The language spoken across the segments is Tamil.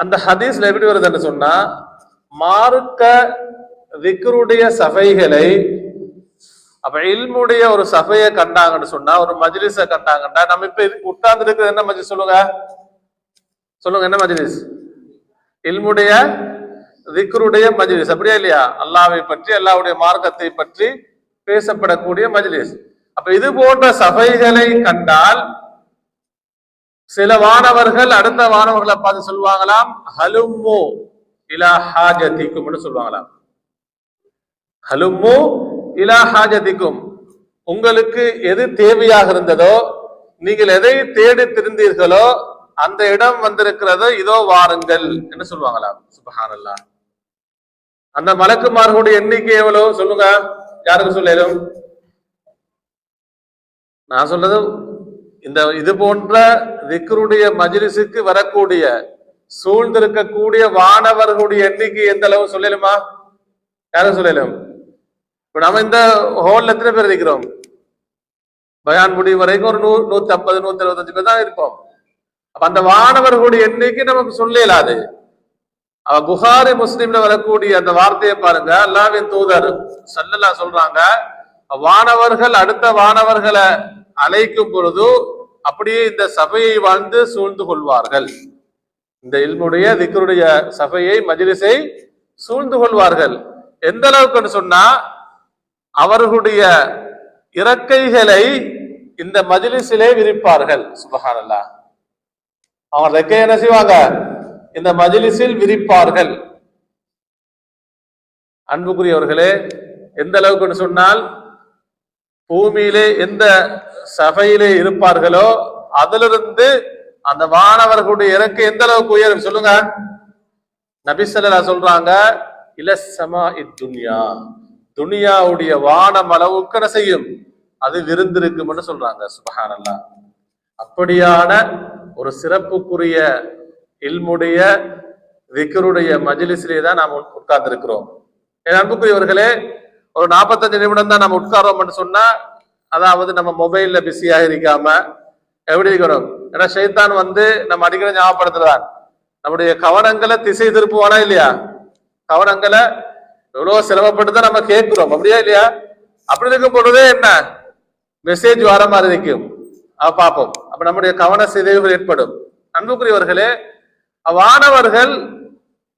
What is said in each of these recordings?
அந்த ஹதீஸ்ல எப்படி வருதுன்னு சொன்னா மார்க்க விக்ருடைய சபைகளை அப்ப இல்முடைய ஒரு சபையை கண்டாங்கன்னு சொன்னா ஒரு மஜ்லிஸ கண்டாங்கன்னா நம்ம இப்ப இதுக்கு உட்கார்ந்து இருக்கிறது என்ன மஜ்லிஸ் சொல்லுங்க? சொல்லுங்க என்ன மஜ்லிஸ்? இல்முடைய விக்ருடைய மஜ்லிஸ் அப்படியா இல்லையா? அல்லாவை பற்றி அல்லாவுடைய மார்க்கத்தை பற்றி பேசப்படக்கூடிய மஜ்லிஸ். அப்ப இது போன்ற சபைகளை கண்டால் சில வானவர்கள் அடுத்த வானவர்களை பார்த்து சொல்லுவாங்களாம் ஹலும்மு இலா ஹாஜதிக்கும்னு சொல்லுவாங்களாம். ஹலும்மு இலா ஹாஜதிக்கும் உங்களுக்கு எது தேவையாக இருந்ததோ நீங்கள் எதை தேடி திருந்தீர்களோ அந்த இடம் வந்திருக்கிறதோ இதோ வாருங்கள் என்று சொல்லுவாங்களாம். சுபஹானல்லா. அந்த மலக்குமார்களுடைய எண்ணிக்கை எவ்வளவு? சொல்லுங்க. யாருக்கு சொல்லலும் நான் சொல்றது இந்த இது போன்ற திக்ருடைய மஜிலிசுக்கு வரக்கூடிய சூழ்ந்திருக்கக்கூடிய வானவர்களுடைய எண்ணிக்கை எந்த அளவு சொல்லலுமா? யாரும் சொல்லலும்? இப்ப நம்ம இந்த ஹோல்ல எத்தனை பேர் இருக்கிறோம்? பயான் முடிவு வரைக்கும் ஒரு நூறு நூத்தி ஐம்பது நூத்தி அறுபத்தஞ்சு பேர் தான் இருப்போம். அப்ப அந்த வானவர்களுடைய எண்ணிக்கை நமக்கு சொல்லலாது அவ புகாரி முஸ்லீம்ல வரக்கூடிய அந்த வார்த்தையை பாருங்க. அல்லாவின் தூதர் சல்லல்லா சொல்றாங்க வானவர்கள் அடுத்த வானவர்களை அழைக்கும் பொழுது அப்படியே இந்த சபையை வாழ்ந்து சூழ்ந்து கொள்வார்கள். இந்த இல்முடைய திக்கருடைய சபையை மஜிலிசை சூழ்ந்து கொள்வார்கள். எந்த அளவுக்குன்னு சொன்னா அவர்களுடைய இறக்கைகளை இந்த மஜிலிசிலே விரிப்பார்கள். சுபஹானல்லா அவங்க ரெக்கை என்ன செய்வாங்க? இந்த மஜ்லிஸில் விரிப்பார்கள். அன்புக்குரியவர்களே எந்த அளவுக்குன்னு சொன்னால் பூமியிலே எந்த சபையிலே இருப்பார்களோ அதிலிருந்து அந்த வானவர்களுடைய இறக்கு எந்த அளவுக்கு உயரும் சொல்லுங்க. நபிசல்லா சொல்றாங்க இலசமா இத்துன்யா துனியாவுடைய வானம் அளவுக்கு என்ன செய்யும்? அது விருந்திருக்கும்னு சொல்றாங்க சுபஹானல்லா. அப்படியான ஒரு சிறப்புக்குரிய இல்முடைய விக்கருடைய மஜிலிசிலே தான் நாம் உட்கார்ந்து இருக்கிறோம் என் அன்புக்குரியவர்களே ஒரு நாற்பத்தஞ்சு நிமிடம் தான் நம்ம உட்காரோம்னு சொன்னா அதாவது நம்ம மொபைல்ல பிஸியாக இருக்காம எப்படி இருக்கணும்? ஏன்னா ஷைத்தான் வந்து நம்ம அடிக்கடி ஞாபகப்படுத்துறான் நம்முடைய கவனங்களை திசை திருப்புவானா இல்லையா? கவனங்களை எவ்வளவு சிரமப்பட்டு தான் நம்ம கேட்கிறோம். அப்படியா இல்லையா? அப்படி இருக்கும் பொழுதே என்ன? மெசேஜ் வர மாதிரி இருக்கும். அவ பார்ப்போம். அப்ப நம்முடைய கவன சிதைவுகள் ஏற்படும். அன்புக்குரியவர்களே வானவர்கள்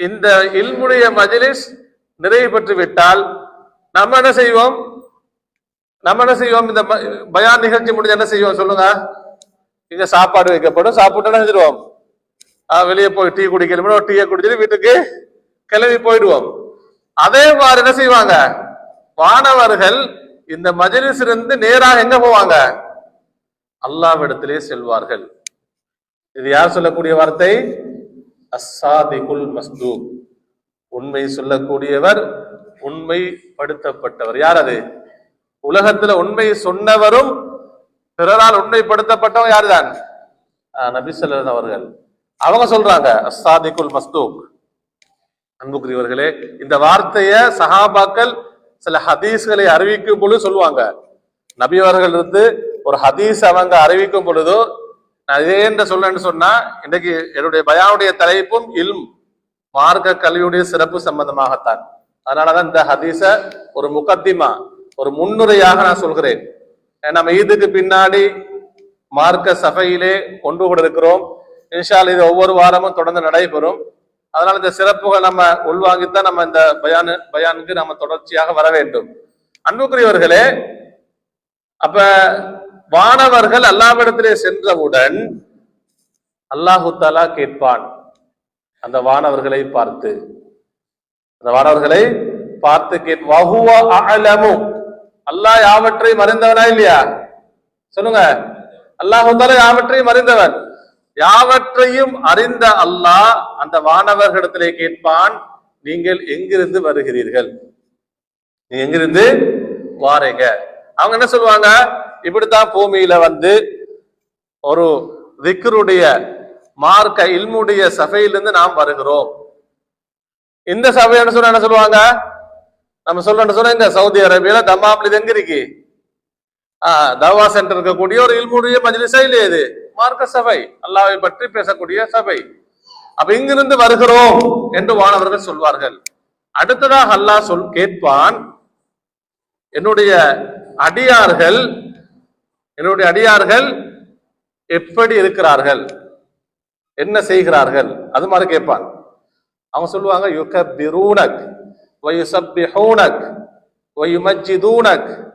இந்த இல்முடைய மஜிலிஸ் நிறைவு பெற்று விட்டால் நம்ம என்ன செய்வோம்? நம்ம என்ன செய்வோம்? இந்த ப- பயான் நிகழ்ச்சி முடிஞ்சு என்ன செய்வோம் சொல்லுங்க. இங்க சாப்பாடு வைக்கப்படும். சாப்பிட்டு என்ன செஞ்சிருவோம்? வெளியே போய் டீ குடிக்கணும். ஒரு டீயை குடிச்சிட்டு வீட்டுக்கு கிளம்பி போயிடுவோம். அதே மாதிரி என்ன செய்வாங்க? வானவர்கள் இந்த மஜ்லிஸ் இருந்து நேராக எங்க போவாங்க? அல்லாவிடத்திலே செல்வார்கள். இது யார் சொல்லக்கூடிய வார்த்தை? அசாதிகுல் மஸ்தூக். உண்மை சொல்லக்கூடியவர் உண்மைப்படுத்தப்பட்டவர். யார் அது? உலகத்துல உண்மை சொன்னவரும் பிறரால் உண்மைப்படுத்தப்பட்டவன் யாருதான்? ஆஹ் நபி அவர்கள். அவங்க சொல்றாங்க அஸ்ஸாதிகுல் மஸ்தூக். அன்புக்குரியவர்களே இந்த வார்த்தைய சஹாபாக்கள் சில ஹதீஸ்களை அறிவிக்கும் பொழுது சொல்லுவாங்க. நபி அவர்கள் இருந்து ஒரு ஹதீஸ் அவங்க அறிவிக்கும் பொழுதோ நான் இதே என்று சொல்லணும்னு சொன்னா இன்னைக்கு என்னுடைய பயானுடைய தலைப்பும் இல்ம் மார்க்க கல்வியுடைய சிறப்பு சம்பந்தமாகத்தான். அதனாலதான் இந்த ஹதீஸ ஒரு முகத்திமா ஒரு முன்னுரையாக நான் சொல்கிறேன். நம்ம ஈதுக்கு பின்னாடி மார்க்க சபையிலே கொண்டு கூட இருக்கிறோம் இன்ஷால் இது ஒவ்வொரு வாரமும் தொடர்ந்து நடைபெறும். அதனால இந்த சிறப்புகள் நம்ம உள்வாங்கித்தான் நம்ம இந்த பயானு பயானுக்கு நம்ம தொடர்ச்சியாக வர வேண்டும். அன்புக்குரியவர்களே அப்ப வானவர்கள் அல்லாவிடத்திலே சென்றவுடன் அல்லாஹு தாலா கேட்பான். அந்த வானவர்களை பார்த்து. அந்த வானவர்களை பார்த்து கேட்பு அல்லாஹ் யாவற்றையும் அறிந்தவனா இல்லையா? சொல்லுங்க. அல்லாஹ் வந்தாலும் யாவற்றையும் அறிந்தவன் யாவற்றையும் அறிந்த அல்லாஹ் அந்த வானவர்களிடத்திலே கேட்பான் நீங்கள் எங்கிருந்து வருகிறீர்கள்? நீங்க எங்கிருந்து வாரீங்க? அவங்க என்ன சொல்லுவாங்க? இப்படித்தான் பூமியில வந்து ஒரு திக்ருடைய மார்க்க இல்முடைய சபையிலிருந்து நாம் வருகிறோம். இந்த சபை என்ன என்ன சொல்லுவாங்க? நம்ம சொல்றோம் சொல்ற இந்த சவுதி அரேபியால தம்மாம்ல இது எங்க இருக்கு? ஆஹ் தவா சென்டர் இருக்கக்கூடிய ஒரு இல்முடைய மஜ்லிசா இல்லையே இது? மார்க்க சபை அல்லாவை பற்றி பேசக்கூடிய சபை. அப்ப இங்கிருந்து வருகிறோம் என்று வானவர்கள் சொல்வார்கள். அடுத்ததாக அல்லாஹ் சொல் கேட்பான் என்னுடைய அடியார்கள் என்னுடைய அடியார்கள் எப்படி இருக்கிறார்கள்? என்ன செய்கிறார்கள்? அது மாதிரி கேட்பான். அவங்க சொல்லுவாங்க யுகபிரூனக் வயுசப்பிஹூனக் வயுமஜிதூனக்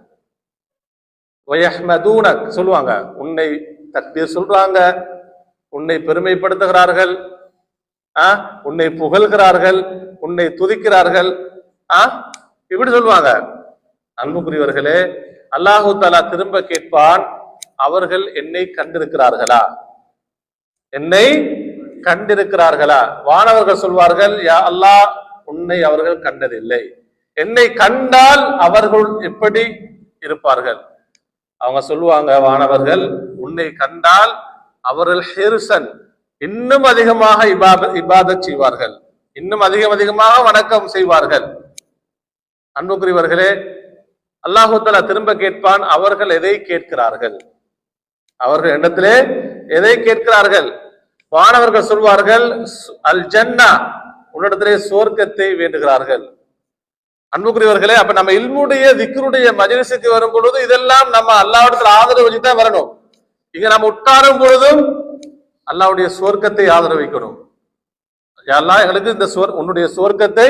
வயஹ்மதூனக் சொல்லுவாங்க. உன்னை தக்பீர் சொல்றாங்க. உன்னை பெருமைப்படுத்துகிறார்கள். ஆ? உன்னை புகழ்கிறார்கள். உன்னை துதிக்கிறார்கள். ஆ? இப்படி சொல்லுவாங்க. அன்புக்குரியவர்களே அல்லாஹு தாலா திரும்ப கேட்பான் அவர்கள் என்னை கண்டிருக்கிறார்களா? என்னை கண்டிருக்கிறார்களா? வானவர்கள் சொல்வார்கள் யா அல்லாஹ் உன்னை அவர்கள் கண்டதில்லை. என்னை கண்டால் அவர்கள் எப்படி இருப்பார்கள்? அவங்க சொல்லுவாங்க வானவர்கள் உன்னை கண்டால் அவர்கள் ஹெருசன் இன்னும் அதிகமாக இபாத இபாதத் செய்வார்கள். இன்னும் அதிகம் அதிகமாக வணக்கம் செய்வார்கள். அன்புக்குரியவர்களே அல்லாஹு திரும்ப கேட்பான் அவர்கள் எதை கேட்கிறார்கள்? அவர்கள் எண்ணத்திலே எதை கேட்கிறார்கள்? மாணவர்கள் சொல்வார்கள் அல் ஜன்னா உன்னிடத்திலே சோர்க்கத்தை வேண்டுகிறார்கள். அன்புக்குரியவர்களே அப்ப நம்ம இல்முடைய திக்ருடைய மஜலிசுக்கு வரும் பொழுது இதெல்லாம் நம்ம அல்லாவிடத்தில் ஆதரவு வச்சு தான் வரணும். இங்க நம்ம உட்காரும் பொழுதும் அல்லாவுடைய சுவர்க்கத்தை ஆதரவு வைக்கணும். எல்லாம் எங்களுக்கு இந்த சுவர் உன்னுடைய சுவர்க்கத்தை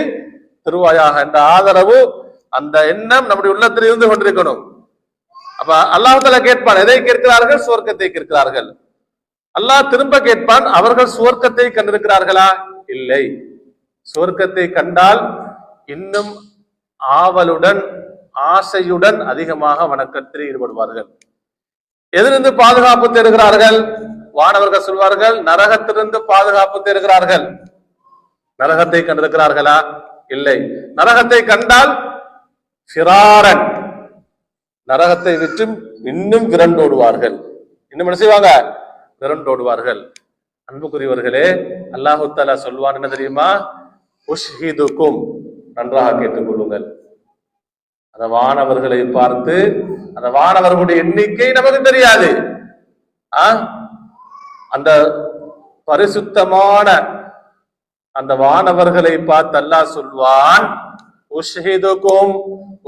திருவாயாக. என்ற ஆதரவு அந்த எண்ணம் நம்முடைய உள்ளத்தில் இருந்து கொண்டிருக்கணும். அப்ப அல்லாஹ் கேட்பான் எதை கேட்கிறார்கள்? சுவர்க்கத்தை கேட்கிறார்கள். அல்லாஹ் திரும்ப கேட்பான் அவர்கள் சுவர்க்கத்தை கண்டிருக்கிறார்களா? இல்லை. சுவர்க்கத்தை கண்டால் இன்னும் ஆவலுடன் ஆசையுடன் அதிகமாக வணக்கத்தில் ஈடுபடுவார்கள். எதிலிருந்து பாதுகாப்பு தேடுகிறார்கள். வானவர்கள் சொல்வார்கள் நரகத்திலிருந்து பாதுகாப்பு தேடுகிறார்கள். நரகத்தை கண்டிருக்கிறார்களா? இல்லை. நரகத்தை கண்டால் ஃபிராரன் நரகத்தை விட்டு இன்னும் விரண்டோடுவார்கள். இன்னும் என்ன செய்வாங்க? விரண்டோடுவார்கள் அன்புக்குரியவர்களே அல்லாஹு தஆலா சொல்வான் என்ன தெரியுமா? உஷ்ஹிதுக்கும் நன்றாக கேட்டுக்கொள்ளுங்கள். அந்த வானவர்களை பார்த்து அந்த வானவர்களுடைய எண்ணிக்கை நமக்கு தெரியாது. அந்த பரிசுத்தமான அந்த வானவர்களை பார்த்து அல்லாஹ் சொல்வான் உஷ்ஹிதுக்கும்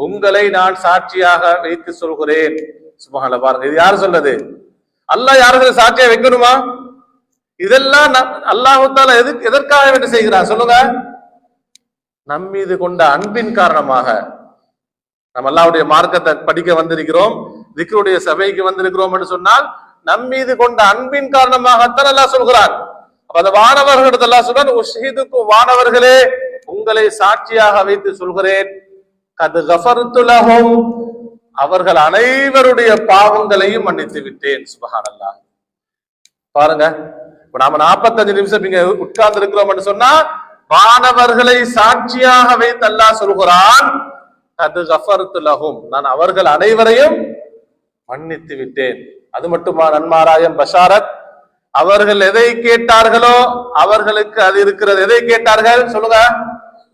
உங்களை நான் சாட்சியாக வைத்து சொல்கிறேன். சுபஹானல்லாஹ் பாருங்க இது யார் சொல்றது? அல்லாஹ் யாருக்கு சாட்சியை வைக்கணுமா? இதெல்லாம் அல்லாஹால எது எதுக்கு எதற்காக வேண்டி செய்கிறான்? சொல்லுங்க. நம் மீது கொண்ட அன்பின் காரணமாக நம்ம அல்லாவுடைய மார்க்கத்தை படிக்க வந்திருக்கிறோம் திக்ருடைய சபைக்கு வந்திருக்கிறோம் என்று சொன்னால் நம் மீது கொண்ட அன்பின் காரணமாகத்தான் அல்லாஹ் சொல்கிறான். அந்த வானவர்களிடத்தில் அல்லாஹ் சொல்றான் வானவர்களே உங்களை சாட்சியாக வைத்து சொல்கிறேன். கது கஃபர்து அவர்கள் அனைவருடைய பாவங்களையும் மன்னித்து விட்டேன் சுபகானல்லா பாருங்க இப்ப நாம 45 நிமிஷம் இங்க உட்கார்ந்து இருக்கிறோம் சொன்னா மாணவர்களை சாட்சியாக வைத்து அல்லாஹ் சொல்கிறான் அது கஃபர்து லகும் நான் அவர்கள் அனைவரையும் மன்னித்து விட்டேன். அது மட்டுமா நன்மாராயம் பஷாரத்? அவர்கள் எதை கேட்டார்களோ அவர்களுக்கு அது இருக்கிறது. எதை கேட்டார்கள்? சொல்லுங்க.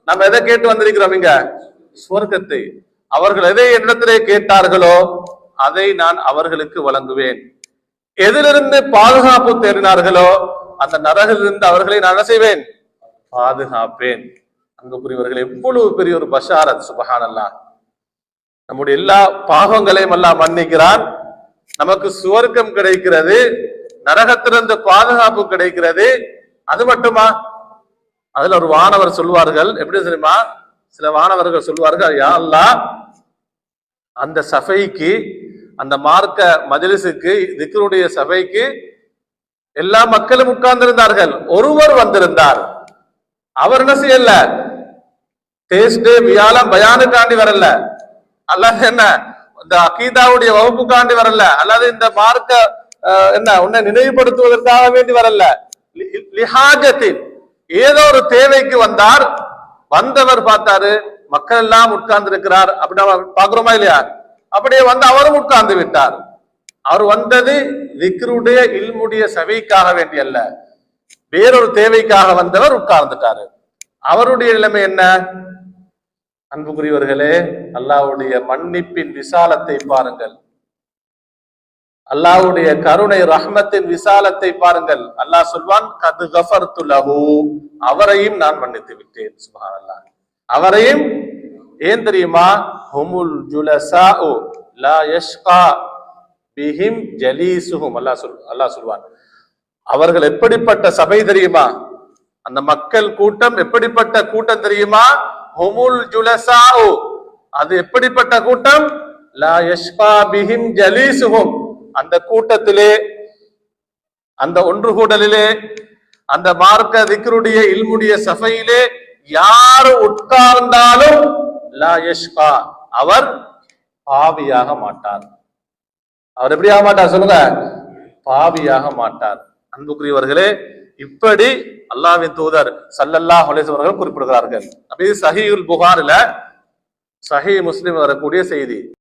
நம்ம எதை கேட்டு வந்திருக்கிறோம் இங்க? சுவர்க்கத்தை. அவர்கள் எதை என்னிடத்திலே கேட்டார்களோ அதை நான் அவர்களுக்கு வழங்குவேன். எதிலிருந்து பாதுகாப்பு தேடினார்களோ அந்த நரகிலிருந்து அவர்களை நான் என்ன செய்வேன்? பாதுகாப்பேன். அன்புக்குரியவர்கள் எவ்வளவு பெரிய ஒரு பஷாரத் சுபஹானல்லா. நம்முடைய எல்லா பாவங்களையும் எல்லாம் மன்னிக்கிறான். நமக்கு சுவர்க்கம் கிடைக்கிறது நரகத்திலிருந்து பாதுகாப்பு கிடைக்கிறது. அது மட்டுமா? அதுல ஒரு வானவர் சொல்வார்கள் எப்படி தெரியுமா? சில வானவர்கள் சொல்வார்கள் யா அல்லாஹ் அந்த சபைக்கு அந்த மார்க்க மதிலிசுக்கு திக்கருடைய சபைக்கு எல்லா மக்களும் உட்கார்ந்திருந்தார்கள். ஒருவர் வந்திருந்தார். அவர் என்ன செய்யல? தேஸ்டே வியாழம் பயானுக்காண்டி வரல. அல்லது என்ன இந்த அகீதாவுடைய வகுப்புக்காண்டி வரல. அல்லது இந்த மார்க்க என்ன உன்னை நினைவுபடுத்துவதற்காக வேண்டி வரல. லி- லிஹாஜத்தின் ஏதோ ஒரு தேவைக்கு வந்தார். வந்தவர் பார்த்தாரு மக்கள் எல்லாம் உட்கார்ந்து இருக்கிறார் அப்படின்னு நம்ம பாக்குறோமா இல்லையா? அப்படியே வந்து அவரும் உட்கார்ந்து விட்டார். அவர் வந்தது விக்ருடைய இல்முடைய சபைக்காக வேண்டி அல்ல வேறொரு தேவைக்காக வந்தவர் உட்கார்ந்துட்டாரு. அவருடைய நிலைமை என்ன? அன்புக்குரியவர்களே அல்லாவுடைய மன்னிப்பின் விசாலத்தை பாருங்கள். அல்லாஹ்வுடைய கருணை ரஹ்மத்தின் விசாலத்தை பாருங்கள். அல்லாஹ் சொல்வான் கது கஃபர்து அவரையும் நான் மன்னித்து விட்டேன். சுப்ஹானல்லாஹ். அவரையும் ஏன் தெரியுமா? ஹுமுல் ஜுலசாஉ லா யஷ்கா பிஹிம் ஜலீசுஹும். அல்லாஹ் சொல் அல்லாஹ் சொல்வான். அவர்கள் எப்படிப்பட்ட சபை தெரியுமா? அந்த மக்கள் கூட்டம் எப்படிப்பட்ட கூட்டம் தெரியுமா? ஹுமுல் ஜுலசாஉ. அது எப்படிப்பட்ட கூட்டம்? லா யஷ்கா பிஹிம் ஜலீசுஹும். அந்த கூட்டத்திலே அந்த ஒன்று கூடலிலே அந்த மார்க்க விக்ருடைய இல்முடைய சபையிலே யார் உட்கார்ந்தாலும் லா அவர் பாவியாக மாட்டார். அவர் எப்படி ஆக மாட்டார் சொல்லுங்க? பாவியாக மாட்டார். அன்புக்குரியவர்களே இப்படி அல்லாஹ்வின் தூதர் சல்லல்லா அலைஹி அவர்கள் குறிப்பிடுகிறார்கள். அப்படி சஹீஹுல் புகாரில சஹி முஸ்லிம் வரக்கூடிய செய்தி.